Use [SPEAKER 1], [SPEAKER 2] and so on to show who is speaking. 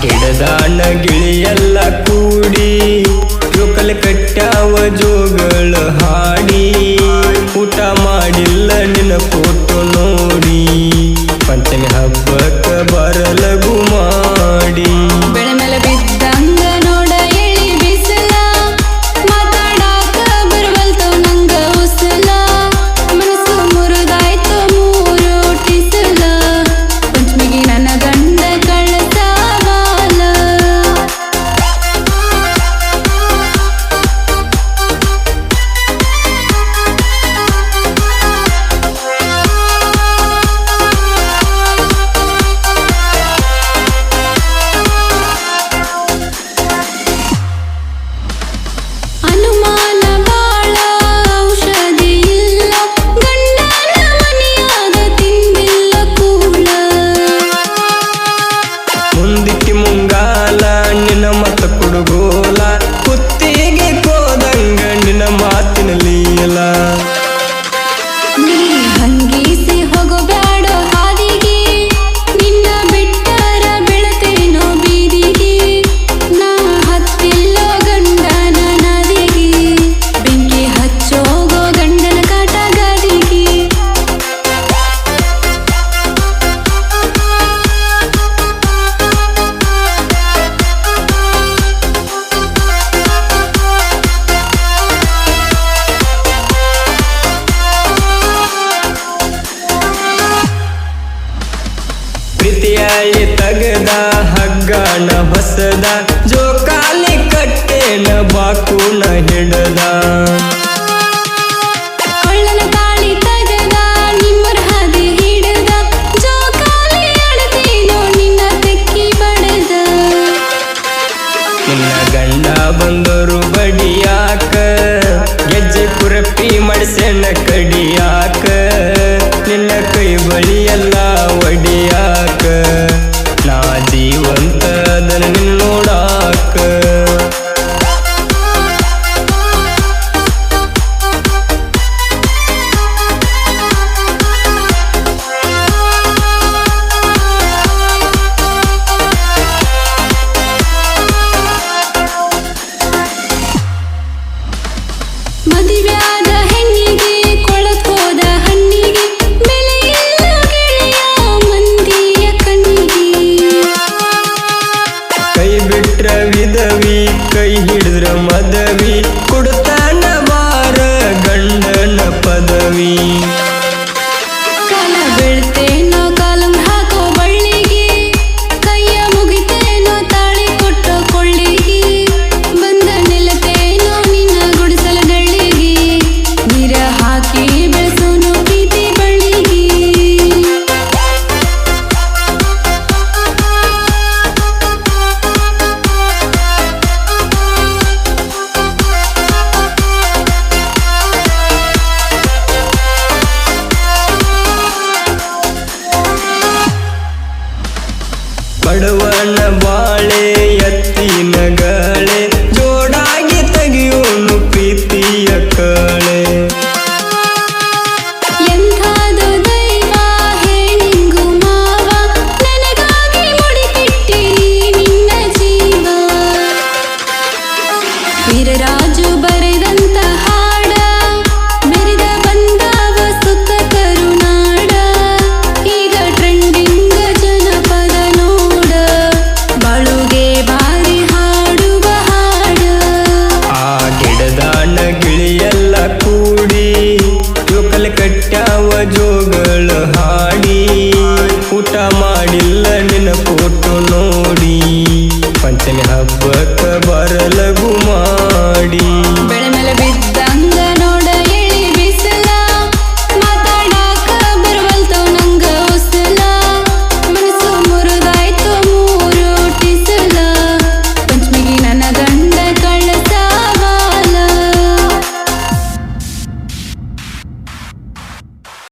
[SPEAKER 1] ಗಿಡದಾಣ ಗಿಳಿಯೆಲ್ಲ ಕೂಡಿ ಜೋಕಲ್ ಕಟ್ಟವ ಜೋಗಳ ಹಾಡಿ ಊಟ ಮಾಡಿಲ್ಲ ನಿನ್ನ ಫೋಟೋ ಪ್ರೀತಿಯಾಗಿ ತಗದ ಹಗ್ಗಣ ಹೊಸದ ಜೋ ಕಾಲಿ ಕಟ್ಟೆನ ಬಾಕುನ ಹಿಡದ. ಗಂಡ ಬಂದರು ಬಡಿಯಾಕ ಗೆಜ್ಜೆ ಕುರಪಿ ಮಡಿಸೆನ ಕಡಿಯಾಕ. ನಿನ್ನ கை இடுற மதவி கொடுத்த